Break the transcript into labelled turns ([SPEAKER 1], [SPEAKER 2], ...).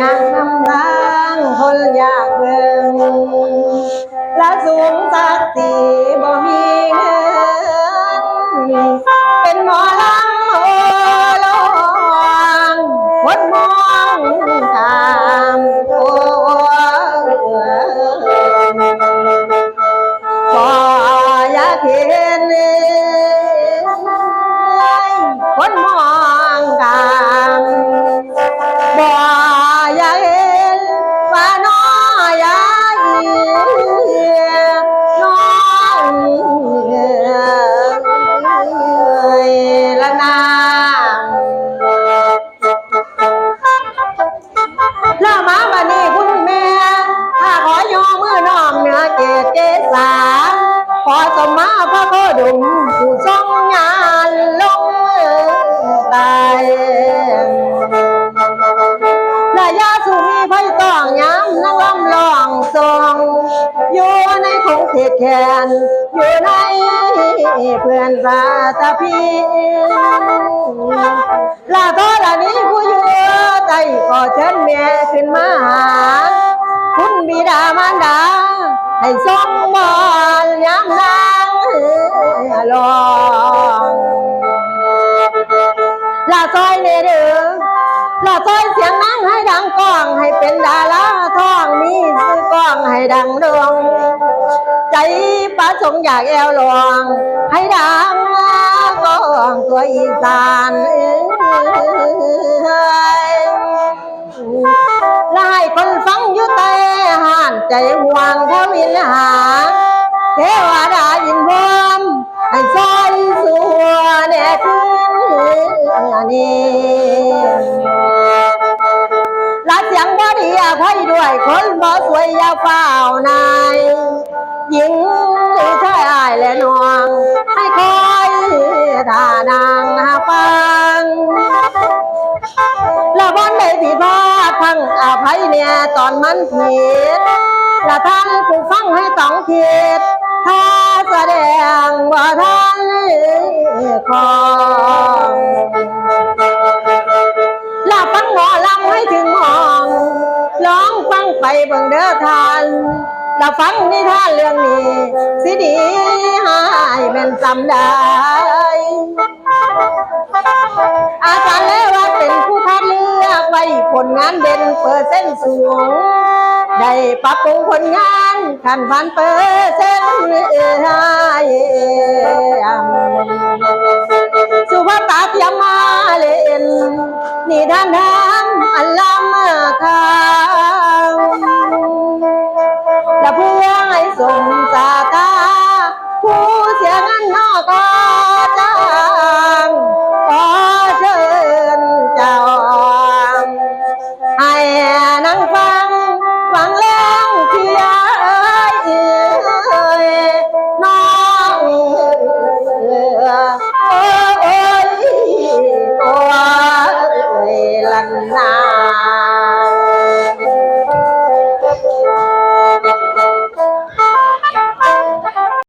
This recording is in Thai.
[SPEAKER 1] ยากนำทางคนอยากเบิ่งและสูงสักสีบ่มีเงินเป็นหมอลำโอ ขอสมาพระโคดุมผู้ทรงงานลงตายและยาสุมีไฟต้องย้ำนั่งลำลองทรงอยู่ในคงเขตแขนอยู่ในเพื่อนราตะพีลาโทษละนี้ผู้อยู่ใจก็เชิญแม่ขึ้นมา คุณบิดามารดาให้ทรงบอนย้ำนา ลองลาซอยเนเด้อลาซอยเสียงนางให้ดังก้อง ให้เป็นดาราท่องมีซื้อกล้องให้ดังดวงใจประสงค์อยากแอวลวงให้ดังก้องตัวอีสานเอ้ยไล่คนฟังอยู่แต่ห่านใจห่วงเทวินหาเทวดายินพ นนี่ละเสียงบ่ดีอภัยด้วย คนบ่สวยอย่าเฝ้านายหญิงหรือชายอายและน้องให้คอยท่านางหาฟังละบอนได้ผิดพลาดพังอภัยเนี่ยตอนมันผิดละท่านผู้ฟังให้ต้องคิดถ้าแสดงว่าท่านของ เบิ่งเด้อทานละฟังนิทานเรื่องนี้ สิดีหายเป็นจำได้ อาจารย์แล้วว่าเป็นผู้คัดเลือกไว้ผลงานเด่นเปอร์เซ็นต์สูง ได้ปรับปรุงผลงานขันพันเปอร์เซ็นต์สุ